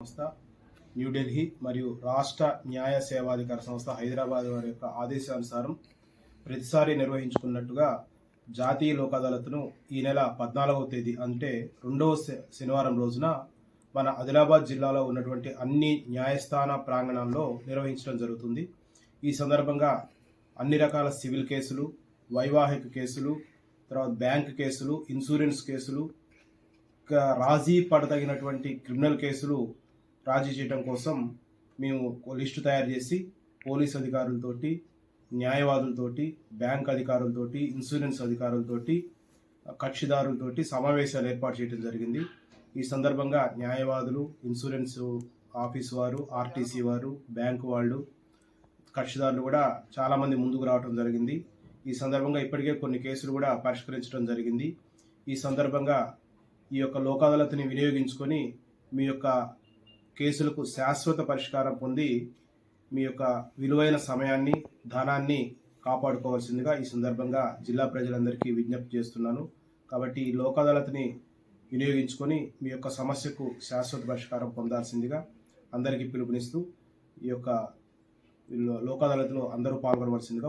సంస్థ న్యూఢిల్లీ మరియు రాష్ట్ర న్యాయ సేవాధికార సంస్థ హైదరాబాద్ వారి యొక్క ఆదేశానుసారం ప్రతిసారి నిర్వహించుకున్నట్టుగా జాతీయ లోక్ అదాలత్ను ఈ నెల పద్నాలుగవ తేదీ అంటే రెండవ శ- శనివారం రోజున మన ఆదిలాబాద్ జిల్లాలో ఉన్నటువంటి అన్ని న్యాయస్థాన ప్రాంగణాల్లో నిర్వహించడం జరుగుతుంది. ఈ సందర్భంగా అన్ని రకాల సివిల్ కేసులు వైవాహిక కేసులు తర్వాత బ్యాంక్ కేసులు ఇన్సూరెన్స్ కేసులు రాజీ పడదగినటువంటి క్రిమినల్ కేసులు రాజీ చేయడం కోసం మేము లిస్టు తయారు చేసి పోలీస్ అధికారులతోటి న్యాయవాదులతోటి బ్యాంక్ అధికారులతోటి ఇన్సూరెన్స్ అధికారులతోటి కక్షిదారులతోటి సమావేశాలు ఏర్పాటు చేయడం జరిగింది. ఈ సందర్భంగా న్యాయవాదులు ఇన్సూరెన్స్ ఆఫీస్ వారు ఆర్టీసీ వారు బ్యాంకు వాళ్ళు కక్షిదారులు కూడా చాలామంది ముందుకు రావడం జరిగింది. ఈ సందర్భంగా ఇప్పటికే కొన్ని కేసులు కూడా పరిష్కరించడం జరిగింది. ఈ సందర్భంగా ఈ యొక్క లోకాదాలతని వినియోగించుకొని మీ యొక్క కేసులకు శాశ్వత పరిష్కారం పొంది మీ యొక్క విలువైన సమయాన్ని ధనాన్ని కాపాడుకోవాల్సిందిగా ఈ సందర్భంగా జిల్లా ప్రజలందరికీ విజ్ఞప్తి చేస్తున్నాను. కాబట్టి ఈ లోక్ అదాలత్ని వినియోగించుకొని మీ యొక్క సమస్యకు శాశ్వత పరిష్కారం పొందాల్సిందిగా అందరికీ పిలుపునిస్తూ ఈ యొక్క లోక్ అదాలత్లో అందరూ పాల్గొనవలసిందిగా